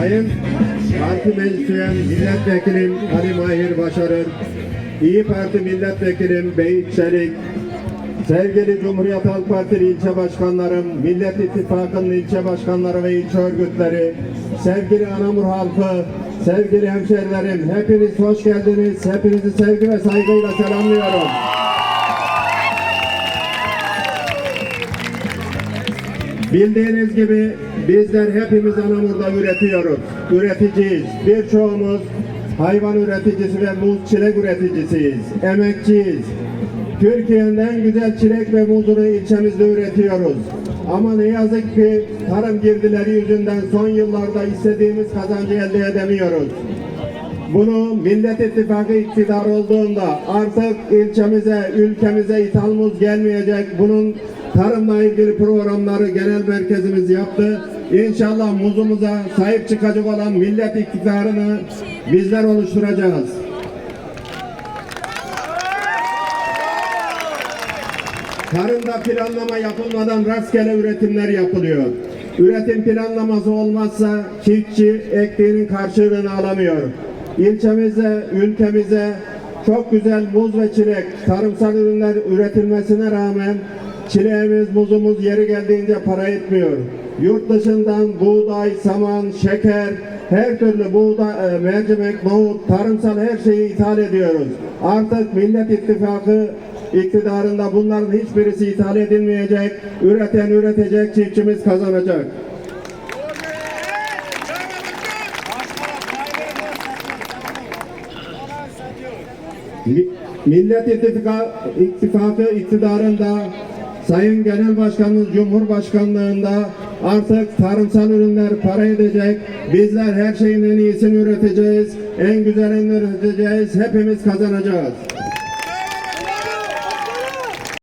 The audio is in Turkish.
Parti Meclis Üyem Milletvekilim Ali Mahir Başarır, İyi Parti Milletvekilim Beyit Çelik, sevgili Cumhuriyet Halk Partili ilçe başkanlarım, Millet İttifakı'nın ilçe başkanları ve ilçe örgütleri, sevgili Anamur halkı, sevgili hemşerilerim, hepiniz hoş geldiniz. Hepinizi sevgi ve saygıyla selamlıyorum. Bildiğiniz gibi bizler hepimiz Anamur'da üretiyoruz. Üreticiyiz. Birçoğumuz hayvan üreticisi ve muz çilek üreticisiyiz. Emekçiyiz. Türkiye'nin en güzel çilek ve muzunu ilçemizde üretiyoruz. Ama ne yazık ki tarım girdileri yüzünden son yıllarda istediğimiz kazancı elde edemiyoruz. Bunu Millet İttifakı iktidar olduğunda artık ilçemize, ülkemize ithal muz gelmeyecek. Bunun tarımla ilgili programları genel merkezimiz yaptı. İnşallah muzumuza sahip çıkacak olan millet iktidarını bizler oluşturacağız. Tarımda planlama yapılmadan rastgele üretimler yapılıyor. Üretim planlaması olmazsa çiftçi ektiğinin karşılığını alamıyor. İlçemize, ülkemize çok güzel muz ve çilek, tarımsal ürünler üretilmesine rağmen çileğimiz, muzumuz yeri geldiğince para etmiyor. Yurt dışından buğday, saman, şeker, her türlü buğday, e, mercimek, nohut, tarımsal her şeyi ithal ediyoruz. Artık Millet İttifakı iktidarında bunların hiçbirisi ithal edilmeyecek. Üreten üretecek, çiftçimiz kazanacak. Mi- Millet İttifakı iktidarında Sayın Genel Başkanımız Cumhurbaşkanlığında artık tarımsal ürünler para edecek. Bizler her şeyin en iyisini üreteceğiz. En güzelini üreteceğiz. Hepimiz kazanacağız.